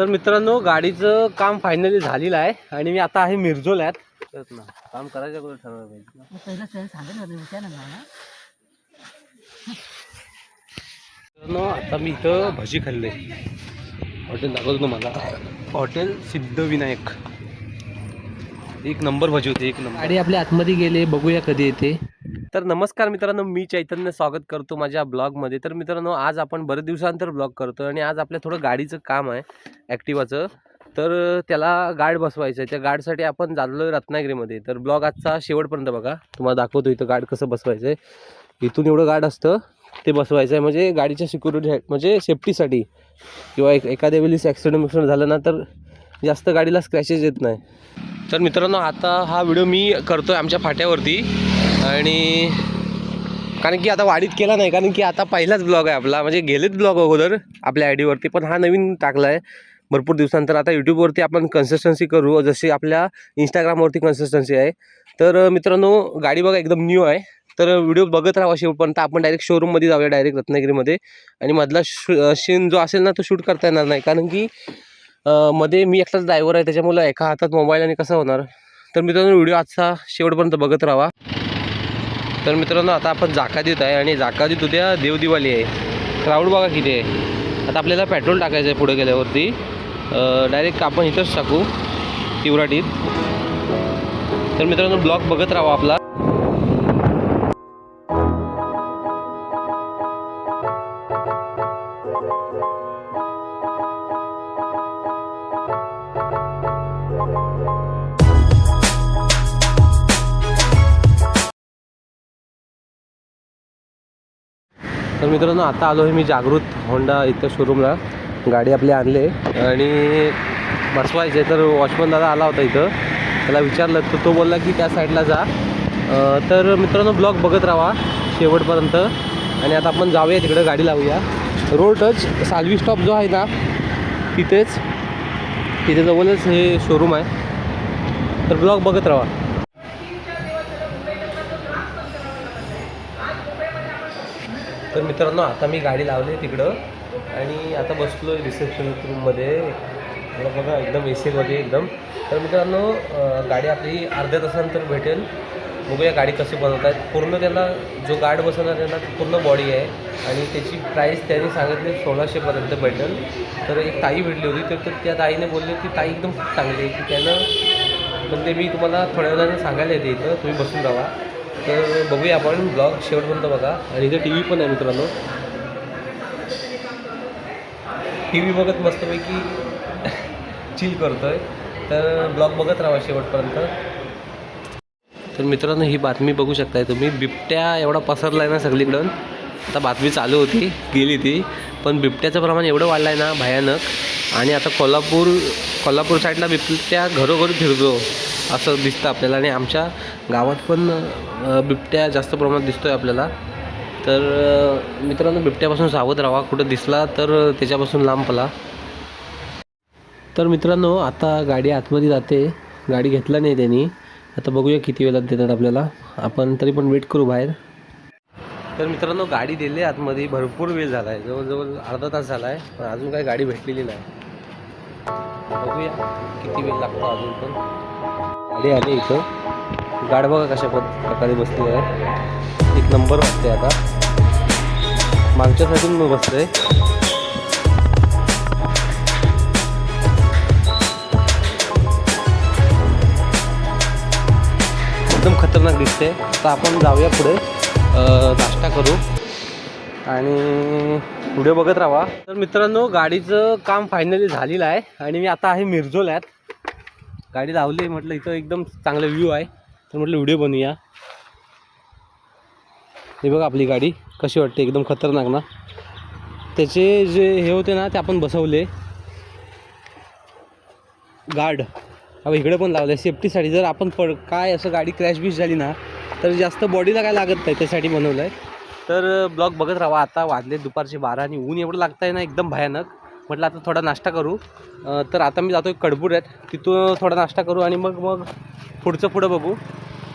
तर मित्रांनो गाडीचं काम फायनली झालेलं आहे आणि मी आता आहे मिरजोल्यात. ना. काम करायचं अगोदर ठरवलं पाहिजे मित्रांनो आता मी इथं भजी खाल्ले. हॉटेल दाखवतो तुम्हाला. हॉटेल सिद्धविनायक. एक नंबर भजी होती एक नंबर. गाडी आपल्या आतमध्ये गेले बघूया कधी येते. तर नमस्कार मित्रांनो मी चैतन्य स्वागत करतो माझ्या ब्लॉगमध्ये. तर मित्रांनो आज आपण बरेच दिवसानंतर ब्लॉग करतो आणि आज आपल्या थोडं गाडीचं काम आहे ॲक्टिवाचं. तर त्याला गार्ड बसवायचं आहे त्या गार्डसाठी आपण चाललो रत्नागिरीमध्ये. तर ब्लॉग आजचा शेवटपर्यंत बघा. तुम्हाला दाखवतो इथं गार्ड कसं बसवायचं आहे इथून एवढं गार्ड असतं ते बसवायचं आहे म्हणजे गाडीच्या सिक्युरिटी म्हणजे सेफ्टीसाठी किंवा एक एखाद्या वेळेस ॲक्सिडेंट बिक्सिडेंट झालं ना तर जास्त गाडीला स्क्रॅचेस येत नाही. तर मित्रांनो आता हा व्हिडिओ मी करतो आहे आमच्या फाट्यावरती. आणि कारण की आता वाढीत केला नाही कारण की आता पहिलाच ब्लॉग आहे आपला. म्हणजे गेलेच ब्लॉग अगोदर आपल्या आय डीवरती पण हा नवीन टाकला आहे. भरपूर दिवसानंतर आता यूट्यूबवरती आपण कन्सिस्टन्सी करू. जशी आपल्या इंस्टाग्रामवरती कन्सिस्टन्सी आहे. तर मित्रांनो गाडी बघा एकदम न्यू आहे. तर व्हिडिओ बघत राहा शेवटपर्यंत आपण डायरेक्ट शोरूममध्ये जाऊया डायरेक्ट रत्नागिरीमध्ये. आणि मधला शू सीन जो असेल ना तो शूट करता येणार नाही. कारण की मध्ये मी एकटाच ड्रायव्हर आहे. त्याच्यामुळे एका हातात मोबाईल आणि कसं होणार? तर मित्रांनो व्हिडिओ आजचा शेवटपर्यंत बघत राहा. तर मित्रांनो आता आपण जाकादीत आहे आणि जाकादीत उद्या देवदिवाळी आहे. क्राऊड बघा किती आहे. आता आपल्याला पेट्रोल टाकायचं आहे पुढे गेल्यावरती. डायरेक्ट आपण इथंच टाकू. तिवराटीत. तर मित्रांनो ब्लॉग बघत राहा आपला. मित्रांनो आता आलो आहे मी जागृत होंडा इथं शोरूमला गाडी आपली आणली. आहे आणि बसवायचे तर वॉचमन दादा आला होता इथं. त्याला विचारलं तर तो बोलला की त्या साईडला जा. तर मित्रांनो ब्लॉग बघत राहा शेवटपर्यंत. आणि आता आपण जाऊया तिकडं गाडी लावूया. रोड टच सालवी स्टॉप जो आहे ना तिथेच. तिथे जवळच हे शोरूम आहे. तर ब्लॉग बघत राहा. तर मित्रांनो आता मी गाडी लावली आहे तिकडं. आणि आता बसलो आहे रिसेप्शन रूममध्ये. मला बघा एकदम ए सीमध्ये एकदम. तर मित्रांनो गाडी आपली अर्ध्या तासानंतर भेटेल. बघूया गाडी कशी बनवत पूर्ण त्याला जो गार्ड बसवणार त्यांना पूर्ण बॉडी आहे. आणि त्याची प्राईस त्यांनी सांगितली सोळाशेपर्यंत भेटेल. तर एक ताई भेटली होती. तर त्या ताईने बोलले की ताई एकदम खूप चांगली आहे की त्यानं पण ते मी तुम्हाला थोड्या वेळाने सांगायला येते इथं. तुम्ही बसून राहा. तर बघूया आपण ब्लॉग शेवटपर्यंत बघा. आणि इथे टी व्ही पण आहे मित्रांनो. टी व्ही बघत मस्तपैकी चिल करतोय. तर ब्लॉग बघत राहा शेवटपर्यंत. तर मित्रांनो ही बातमी बघू शकताय तुम्ही. बिबट्या एवढा पसरला आहे ना सगळीकडून. आता बातमी चालू होती गेली ती. पण बिबट्याचं प्रमाण एवढं वाढलं आहे ना भयानक. आणि आता कोल्हापूर कोल्हापूर साईडला बिबट्या घरोघरी फिरतो असं दिसतं आपल्याला. आणि आमच्या गावात पण बिबट्या जास्त प्रमाणात दिसतो आहे आपल्याला. तर मित्रांनो बिबट्यापासून सावध राहा. कुठं दिसला तर त्याच्यापासून लांब पला तर मित्रांनो आता गाडी आतमध्ये जाते. गाडी घेतला नाही त्यांनी. आता बघूया किती वेळात देतात आपल्याला. आपण तरी पण वेट करू बाहेर. तर मित्रांनो गाडी दिली आतमध्ये. भरपूर वेळ झाला आहे जवळजवळ अर्धा तास झाला आहे पण अजून काही गाडी भेटलेली नाही. बघूया किती वेळ लागतो अजून पण. आले आले इथं. गाड बघा कशा पद प्रकारे बसली आहे. एक नंबर वाटते आता. मागच्या साईडून मी बसतोय. एकदम खतरनाक दिसते. तर आपण जाऊया पुढे. नाश्ता करू. आणि व्हिडिओ बघत राहा. तर मित्रांनो गाडीचं काम फायनली झालेलं आहे आणि मी आता आहे मिरजोल्यात. गाडी लावली म्हटलं इथं एकदम चांगला व्ह्यू आहे. तर म्हटलं व्हिडिओ बनवूया. हे बघा आपली गाडी कशी वाटते? एकदम खतरनाक ना? त्याचे जे हे होते ना ते आपण बसवले. गार्ड. अहो इकडे पण लावलं आहे सेफ्टीसाठी जर आपण पड काय असं गाडी क्रॅश बिश झाली ना तर जास्त बॉडीला काय लागत नाही त्यासाठी बनवलं आहे तर ब्लॉग बघत राहा. आता वाजले दुपारचे बारा आणि ऊन एवढं लागतं आहे ना एकदम भयानक. म्हटलं आता थोडा नाश्ता करू. तर आता मी जातो कडबुऱ्यात तिथून थोडा नाश्ता करू आणि मग मग पुढचं पुढं बघू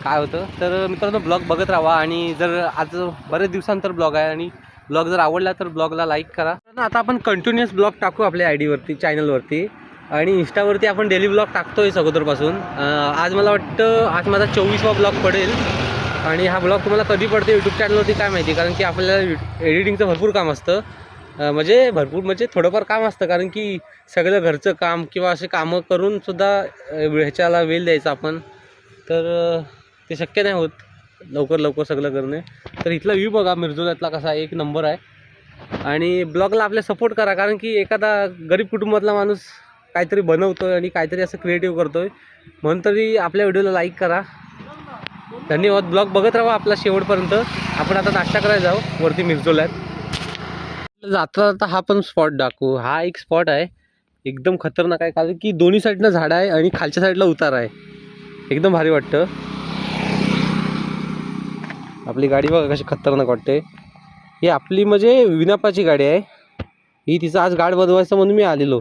काय होतं. तर मित्रांनो ब्लॉग बघत राहा आणि जर आज बरेच दिवसांतर ब्लॉग आहे आणि ब्लॉग जर आवडला तर ब्लॉगला लाईक करा. तर आता आपण कंटिन्युअस ब्लॉग टाकू आपल्या आय डीवरती चॅनलवरती आणि इंस्टावरती आपण डेली ब्लॉग टाकतो सगोदरपासून अगोदरपासून आज मला वाटतं आज माझा चोवीसवा ब्लॉग पडेल. आणि हा ब्लॉग तुम्हाला कधी पडते यूट्यूब चॅनलवरती काय माहिती? कारण की आपल्याला एडिटिंगचं भरपूर काम असतं. म्हणजे भरपूर म्हणजे थोडंफार काम असतं. कारण की सगळं घरचं काम किंवा असे कामं करूनसुद्धा ह्याच्याला वेळ द्यायचा आपण. तर ते शक्य नाही होत. लवकर लवकर सगळं करणे. तर इथला व्ह्यू बघा. मिरजोल्यातला कसा एक नंबर आहे. आणि ब्लॉगला आपल्या सपोर्ट करा. कारण की एखादा गरीब कुटुंबातला माणूस काहीतरी बनवतो आहे आणि काहीतरी असं क्रिएटिव्ह करतो आहे म्हणून तरी आपल्या व्हिडिओला लाईक करा. धन्यवाद. ब्लॉग बघत राहा आपला शेवटपर्यंत. आपण आता नाश्ता करायला जाऊ. वरती मिरजोल्यात जाता जाता हा पण स्पॉट दाखवू. हा एक स्पॉट आहे. एकदम खतरनाक आहे. कारण की दोन्ही साईडनं झाडं आहे आणि खालच्या साईडला उतार आहे. एकदम भारी वाटतं. आपली गाडी बघा कशी खतरनाक वाटते. ही आपली म्हणजे विनापाची गाडी आहे. ही तिचा आज गाड बनवायचं म्हणून मी आलेलो.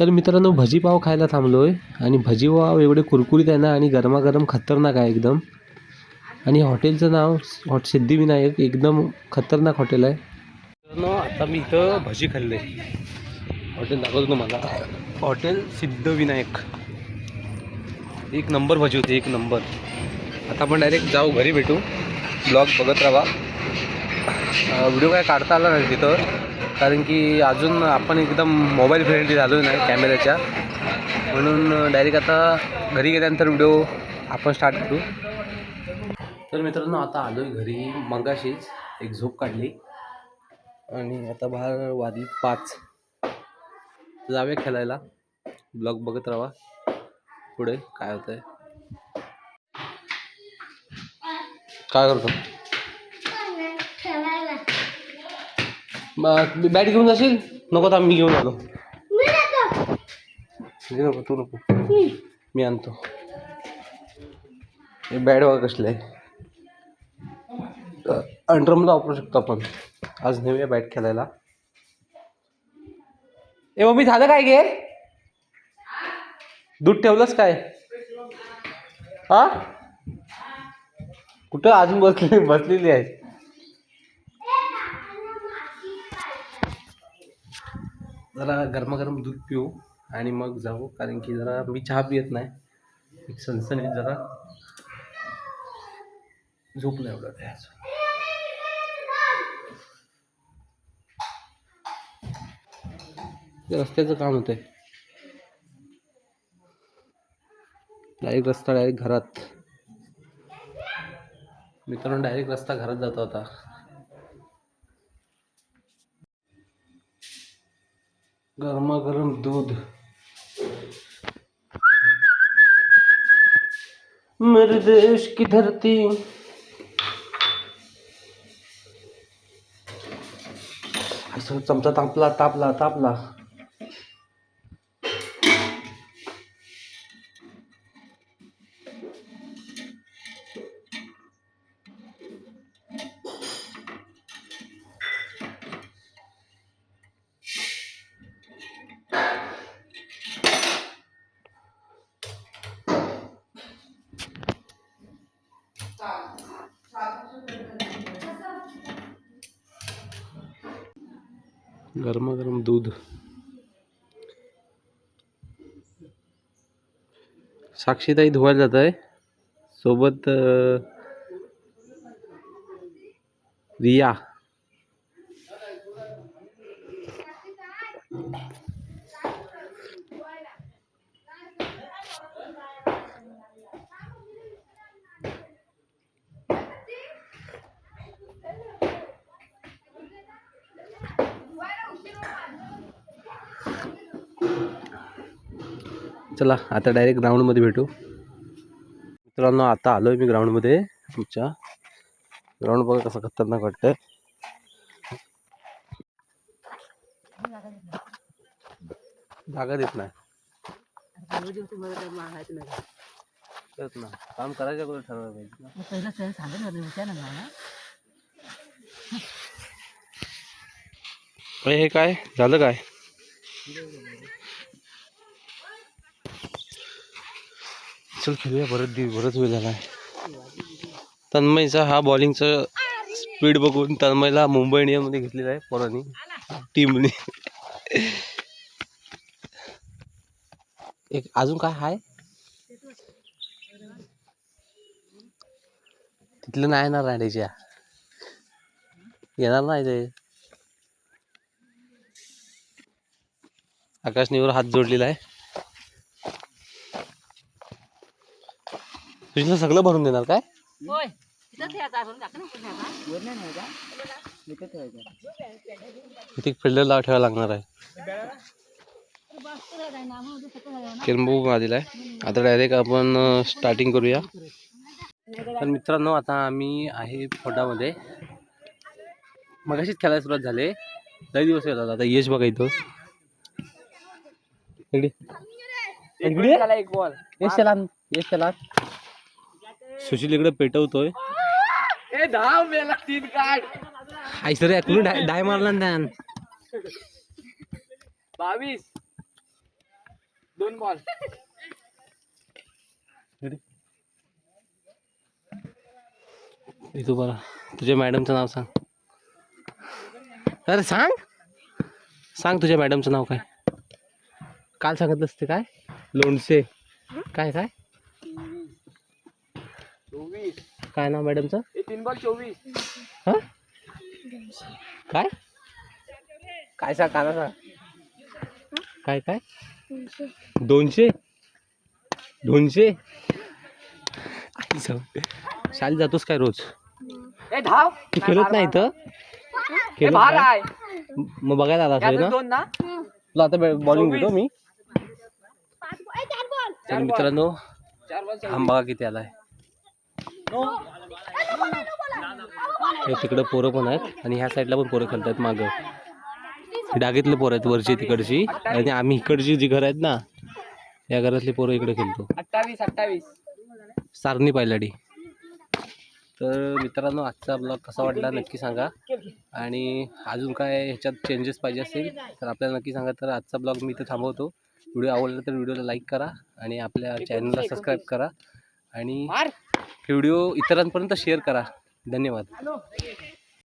तर मित्रांनो भजीपाव खायला थांबलो आहे आणि भजीपाव एवढे कुरकुरीत आहे ना आणि गरमागरम खतरनाक आहे एकदम. आणि हॉटेलचं नाव हॉट सिद्धिविनायक एकदम खतरनाक हॉटेल आहे. मित्रांनो आता मी इथं भजी खाल्ले. हॉटेल दाखवतो तुम्हाला. हॉटेल सिद्धविनायक. एक नंबर भजी होती एक नंबर. आता आपण डायरेक्ट जाऊ घरी भेटू. ब्लॉग बघत राहा. व्हिडिओ काय काढता आला नाही तिथं. कारण की अजून आपण एकदम मोबाईल फ्रेंडली झालो नाही कॅमेऱ्याच्या म्हणून डायरेक्ट आता घरी गेल्यानंतर व्हिडिओ आपण स्टार्ट करू. तर मित्रांनो आता आलो आहे घरी मगाशीच. एक झोप काढली. आणि आता बाहेर वाजली पाच. जावे खेळायला. ब्लॉग बघत राहा. पुढे काय होतंय. काय करतो? बॅट घेऊन जाशील? नको थांब मी घेऊन आलो घे नको तू नको. मी आणतो. हे बॅट बघा कसले आहे. अंडरमला वापरू शकतो आपण. आज नेऊया बॅट खेळायला. ए मम्मी झालं काय गे? दूध ठेवलंच काय? हा? कुठं अजून बसली बसलेली आहे? जरा गरमागरम दूध पिऊ आणि मग जाऊ कारण की जरा मी चहा पियत नाही. एक सनसनीत जरा झोप नाही एवढं त्याचं रस्त्याचं काम होतंय. डायरेक्ट रस्ता डायरेक्ट घरात. मित्रांनो डायरेक्ट रस्ता घरात जातो आता. गरमागरम दूध. मेरे देश की धरती. चमचा तापला तापला तापला. गरमागरम दूध। साक्षीताई धुवायला जात है सोबत अं, रिया. चला आता डायरेक्ट ग्राउंडमध्ये भेटू. मित्रांनो आता आलो आहे मी ग्राउंडमध्ये आमच्या. ग्राउंड बघा कसं खतरनाक वाटतंय. जागा देत नाही. तेच ना काम करायच्या अगोदर ठरवायला पाहिजे ना. अरे हे काय? झालं काय? चल खेळूया परत दिवस बरंच वेळ झाला आहे. तन्मयचा हा बॉलिंगचं स्पीड बघून तन्मयला मुंबई इंडियनमध्ये घेतलेला आहे पोरांनी टीमने एक अजून काय आहे तिथलं नाही येणार रायडेच्या येणार नाही ते. आकाश निवर हात जोडलेला आहे. तुझं सगळं भरून देणार काय? होय. तिथं ठेवायचा अजून. टाक ना कुठे ठेवायचा? वर नाही ठेवायचा? इथं ठेवायचा. इथे फिल्डरला ठेवायला लागणार आहे. किरंबू आलेला आहे. आता डायरेक्ट आपण स्टार्टिंग करूया. तर मित्रांनो आता आम्ही आहे फोटामध्ये मगाशीच खेळायला सुरुवात झाले. लई दिवस येतात आता. यश बघा इथं. इकडे. इकडे? एक बॉल यश चला. यश चला. सुशील इकडे पेटवतोय. ए धाव मेला तीन काढ. आईसर ऐकून डाय डाय मारला ना. बावीस. दोन बॉल. इथं बरं तुझ्या मॅडमचं नाव सांग. अरे सांग. सांग तुझ्या मॅडमचं नाव काय. काल सांगितलं असते काय? लोणचे. काय काय चोवीस काय नाव मॅडमचं? तीन बॉल चोवीस. हा? काय? काय सांग काना सांग? काय काय? दोनशे. दोनशे. शाळेत जातोस काय रोज? ए धाव. तू खेळत नाही इथं? खेळत बार नाही? आहे मग बघायला आला असेल ना? दोन ना? तुला आता बॉलिंग देतो मी. तर मित्रांनो चार बॉल आम बघा किती आलाय. हे तिकडं पोरं पण आहेत आणि ह्या साईडला पण पोरं खेळतात मागं. डागेतले पोरं आहेत वरची तिकडची. आणि आम्ही इकडची जी घर आहेत ना या घरातली पोरं इकडे खेळतो. अठ्ठावीस अठ्ठावीस. सारणी पायलाडी तर मित्रांनो आजचा ब्लॉग कसा वाटला नक्की सांगा. आणि अजून काय ह्याच्यात चेंजेस पाहिजे असेल तर आपल्याला नक्की सांगा. तर आजचा ब्लॉग मी इथं थांबवतो. व्हिडिओ आवडला तर व्हिडिओला लाईक करा आणि आपल्या चॅनलला सबस्क्राईब करा. आणि व्हिडिओ इतरांपर्यंत शेअर करा. धन्यवाद.